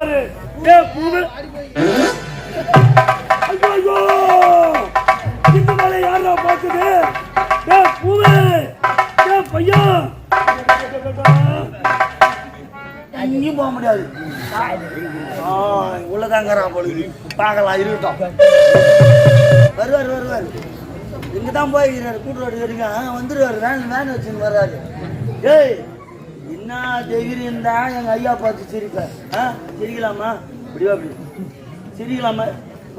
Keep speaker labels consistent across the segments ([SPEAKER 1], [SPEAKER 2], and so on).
[SPEAKER 1] ஏய், பூவே. ஐயோ, ஐயோ. இந்த வேலை யாரா பார்த்தது ஏய், பூவே. ஏய், பையா
[SPEAKER 2] எங்கேயும் போக முடியாது. ஆ, உள்ளதாங்கிறான் பொழுது. பார்க்கலாம் இருக்கட்டும். வருவார் வருவார். இங்கே தான் போயிருக்கிறாரு கூட்டுவாடு வரைக்கும் வந்துடுவார் வேன் வேன் வச்சுன்னு வர்றாரு. ஏய் என்ன தைரியம் தான் எங்கள் ஐயா பார்த்து சிரிப்ப? ஆ சிரிக்கலாமா? இப்படிவா அப்படி சிரிக்கலாமா?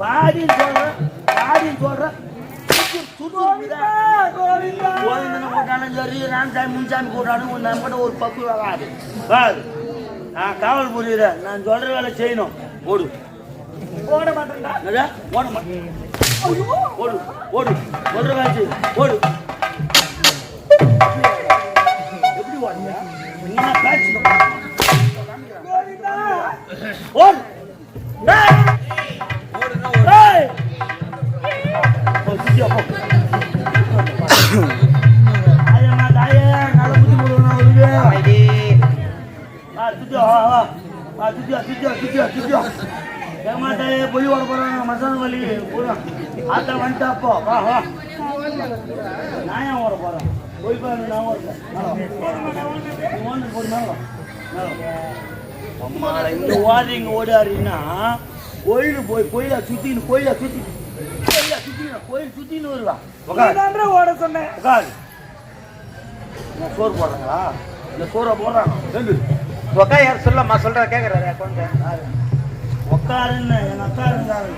[SPEAKER 2] பாடின்னு சொல்கிறேன் பாடின்னு சொல்கிறேன் கோவிந்தனை போட்டாலும் சரி ராமசாமி முன்சாமி போட்டாலும் நம்மகிட்ட ஒரு பக்கு வராது வாது. நான் காவல் புரியுறேன். நான் சொல்ற வேலை செய்யணும். ஓடு.
[SPEAKER 1] போட மாட்டேன்டா?
[SPEAKER 2] ஓட மாட்டேன் ஓடு ஓடு. சொல்ற வேலை செய். ஓடு. எப்படி ஓடுங்க போறாங்க, மசாலா வலி. ஆத்தா வந்துட்டா அப்போ, வா, வா. நான் ஏன் ஓட போறேன்? பொய் பாரு, நான் ஓடுறேன். மேல வா. நீ ஓடுன போடு, மேல வா. மேல வா. அம்மாடா, இங்க ஓடி இங்க ஓடாருன்னா கோயிலுக்கு போய் கோயிலா சுத்தின்னு கோயிலா சுத்தி கோயிலா சுத்தின்னு கோயில் சுத்தின்னு வருவா. உட்காரு
[SPEAKER 1] நீதான்டா ஓட சொன்னேன்.
[SPEAKER 2] உட்காரு நான் சோறு போடுறாங்களா? இந்த சோறை போடுறாங்க.
[SPEAKER 3] யார் சொல்லம்மா சொல்ற கேக்குறாரு கொஞ்சம்
[SPEAKER 2] உட்காருன்னு எங்க அக்கா இருந்தாரு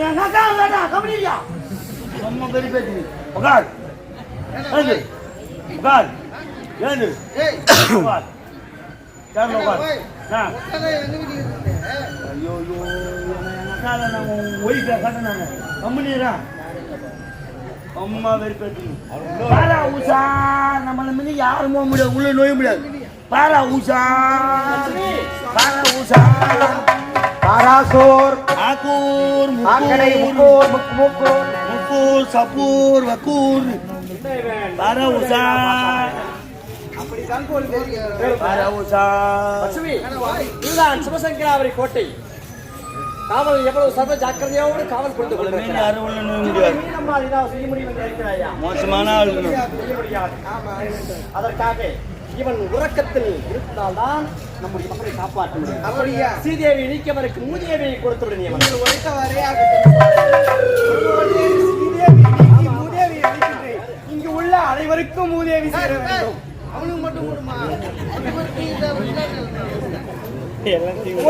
[SPEAKER 2] எங்க அக்கா இருந்தாடா கபடியா ரொம்ப பெரிய பேச்சு உட்கார் உட்கார் ஏந்து உட்கார் உட்கார் ஆ. ஐயோ ஐயோ எங்க அக்கால நான் ஒய்ஃபை கட்டினாங்க கம்பெனிரா அம்மா வெறுப்பேத்து பாரா ஊசா நம்மள மீது யாரும் போக முடியாது உள்ள நோய முடியாது. பாரா ஊசா பாரா ஊசா.
[SPEAKER 3] தாராசோர்
[SPEAKER 2] ஆக்கூர்
[SPEAKER 3] ஆக்கடை
[SPEAKER 2] முக்கூர்
[SPEAKER 3] முக்கூர் முக்கு முக்கூர்.
[SPEAKER 2] சப்பூர் வக்கூர். பாரா ஊசா.
[SPEAKER 4] இதுதான் சிவசங்கராவரி கோட்டை. காவல் எவ்வளவு சர்வ ஜாக்கிரதையோடு காவல் கொண்டு
[SPEAKER 2] மோசமான
[SPEAKER 4] அதற்காக இவன் உறக்கத்தில் இருந்தால்தான் நம்முடைய மக்களை காப்பாற்ற முடியும்? சீதேவி நீக்கவருக்கு மூதேவியை கொடுத்து விடு நீ அவன்.
[SPEAKER 1] இங்கு உள்ள அனைவருக்கும் மூதேவி சேர வேண்டும்.
[SPEAKER 5] அவனுக்கு மட்டும் கொடுமா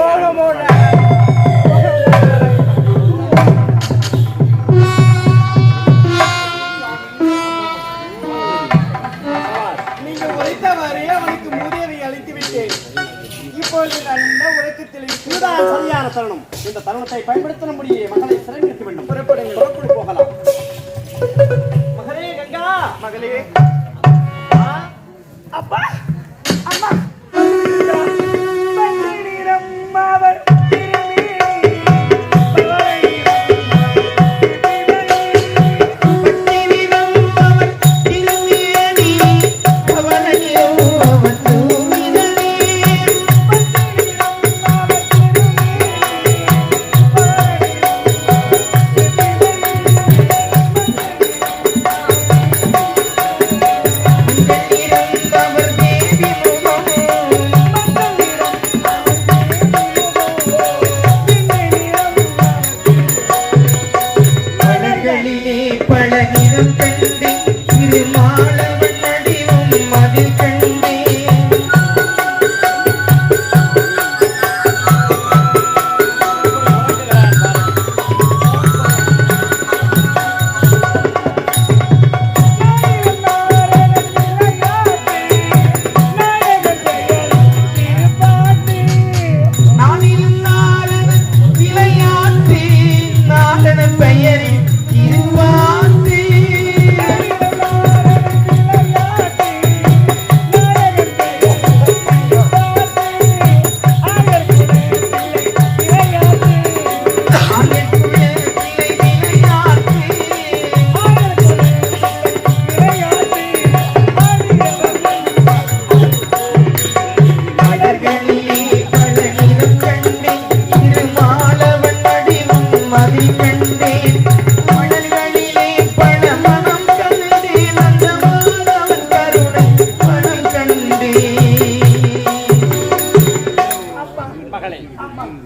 [SPEAKER 1] ஓட ஓட அவனுக்கு
[SPEAKER 4] சரியான தருணம். இந்த தருணத்தை பயன்படுத்த நம்முடைய மகளை சிறைநிறுத்த வேண்டும் புறப்படுங்கள். போகலாம். மகளே கங்கா.
[SPEAKER 1] மகளே.
[SPEAKER 3] Apá!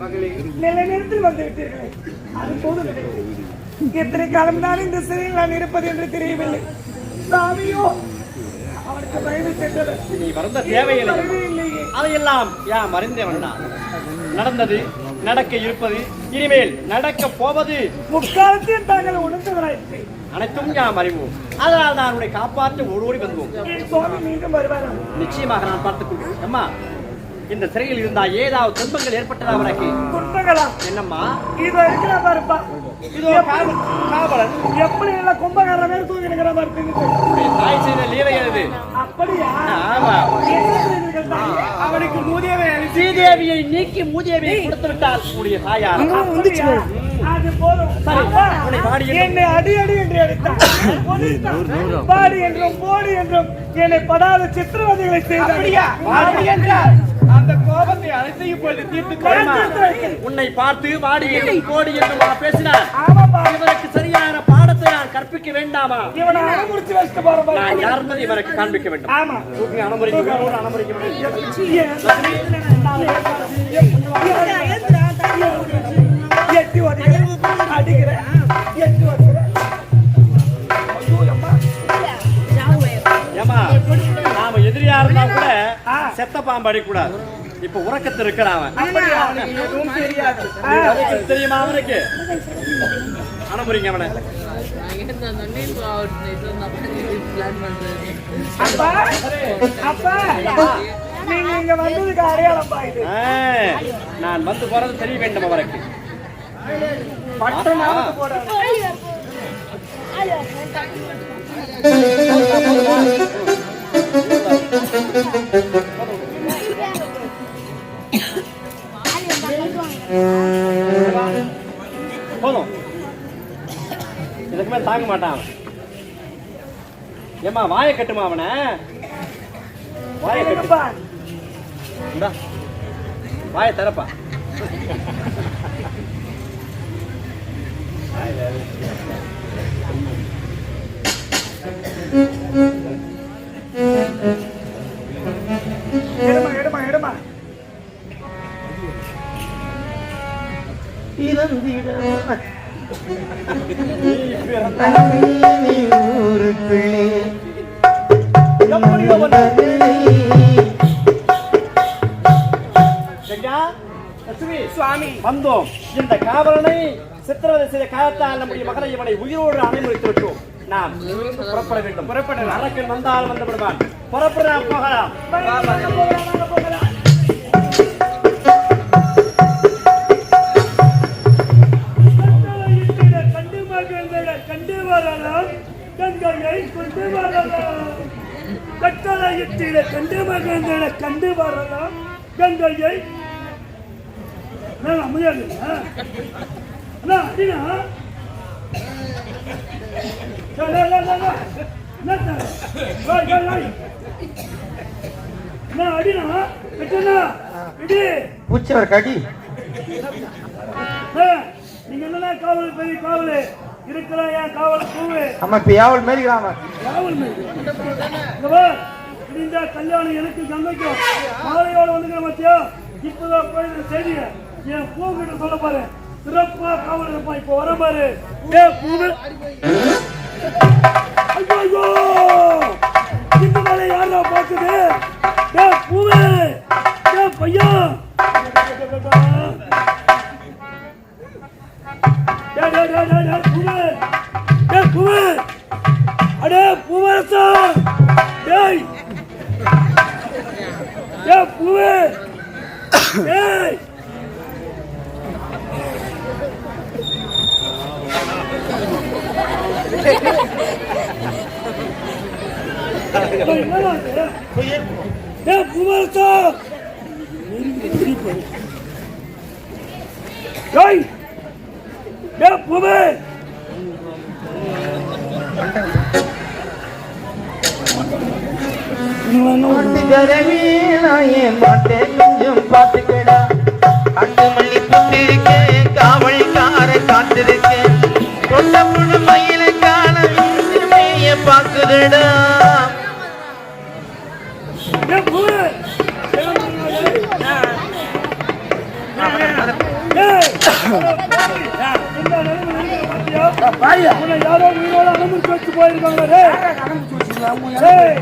[SPEAKER 4] மகளே.
[SPEAKER 1] நிலைநிறுத்தில் வந்து விட்டீர்களே. அது போதும். எனக்கு. எத்தனை காலம் தான் இந்த சிறையில் நான் இருப்பது என்று தெரியவில்லை. சாமியோ அவனுக்கு வயது சென்றது.
[SPEAKER 4] நீ தேவையில்லை. அதையெல்லாம் அறிந்தவன் தான் நடந்தது நடக்க இருப்பது இனிமேல் நடக்க போவது.
[SPEAKER 1] முக்காலத்தில் தாங்கள் உணர்ந்தவராயிற்று.
[SPEAKER 4] அனைத்தும் யாம் அறிவோம். அதனால் நான் உன்னை காப்பாற்ற ஓடோடி வந்தோம்
[SPEAKER 1] மீண்டும் வருவாரா
[SPEAKER 4] நிச்சயமாக நான் பார்த்துக் கொள்வேன் அம்மா இந்த சிறையில் இருந்தா ஏதாவது துன்பங்கள் ஏற்பட்டதா உனக்கு?
[SPEAKER 1] குற்றங்களா?
[SPEAKER 4] என்னம்மா?
[SPEAKER 1] இது இருக்கிற பாருப்பா.
[SPEAKER 4] இதோ காவ- காவலன்.
[SPEAKER 1] எப்படி எல்லாம் கும்பகார பேர் தூங்கி இருக்கிற மாதிரி.
[SPEAKER 4] உன்னுடைய தாய் செய்த லீலை அது
[SPEAKER 1] அப்படியா?
[SPEAKER 4] ஆமா?
[SPEAKER 1] அவனுக்கு மூதியவை
[SPEAKER 4] ஸ்ரீதேவியை நீக்கி மூதேவியை கொடுத்து விட்டால் உன்னுடைய தாயார்?
[SPEAKER 1] அது போதும். என்னை அடி அடி என்று அடித்தான். பாடி என்றும் போடி என்றும் என்னை படாத சித்திரவதைகளை செய்தார்
[SPEAKER 4] அந்த கோபத்தை அனைத்து இப்பொழுது தீர்த்து உன்னை பார்த்து வாடி கோடி என்றும் நான் பேசினார் இவருக்கு சரியான பாடத்தை நான் கற்பிக்க வேண்டாமா
[SPEAKER 1] இவனை வச்சுட்டு பாரு.
[SPEAKER 4] நான் யார் என்பதை இவருக்கு காண்பிக்க வேண்டும்
[SPEAKER 1] ஆமா
[SPEAKER 4] தூக்கி அனுமதிக்க வேண்டும் அனுமதிக்க வேண்டும்
[SPEAKER 1] எட்டி அடிக்கிறேன்
[SPEAKER 4] செத்த பாம்பு அடிக்கூடாது இப்ப உறக்கத்தில் இருக்கிறான் அவன். தெரியுமா அவனுக்கு? அனுமதிங்க அவனை. நான் வந்து போறது தெரிய வேண்டும் அவருக்கு
[SPEAKER 1] பட்டனாவது
[SPEAKER 4] போதும். இதுக்கு மேல தாங்க மாட்டான். அவன் ஏமா வாயை கட்டுமா அவனை? வாயை கட்டு.
[SPEAKER 1] இருப்பா.
[SPEAKER 4] இந்தா. வாயை திறப்பா. கங்கா, லட்சுமி, வந்தோம். இந்த காவலனை சித்திரவதை செய்த காலத்தால் நம்முடைய மகனை இவனை உயிரோடு அனுமதித்து விட்டோம். நாம் புறப்பட வேண்டும். புறப்பட அரக்கன் வந்தால் வந்து விடுவான். புறப்பட போகலாம்.
[SPEAKER 1] வெட்டண்ணா. இடி
[SPEAKER 3] பூச்சவர் கடி
[SPEAKER 1] நீங்க என்னடா காவல் பெரிய காவல்? இருக்கிற என் காவல் பூவு.
[SPEAKER 3] ஆமா இப்ப யாவல் மேரிக்கிறான்
[SPEAKER 1] காவல் மீது இங்க கல்யாணம் எனக்கு கங்கைக்கும் மாலையோடு வந்துக்கிற மத்தியா இப்பதான் போய் செய்திய என் பூ கிட்ட சொல்ல பாரு. சிறப்பா காவல் இருப்பான் இப்ப வர பாரு. ஏ பூவு ஐயோ ஐயோ. இந்த மேலே யாரா பாக்குது
[SPEAKER 3] பார்த்துக்கடா அந்த மல்லி புட்டிருக்க காவல்கார காத்திருக்க கொண்ட புழு
[SPEAKER 6] உன்னை யாரோ உயிரோட அனுமதிச்சு வச்சு போயிருக்காங்க டேய்.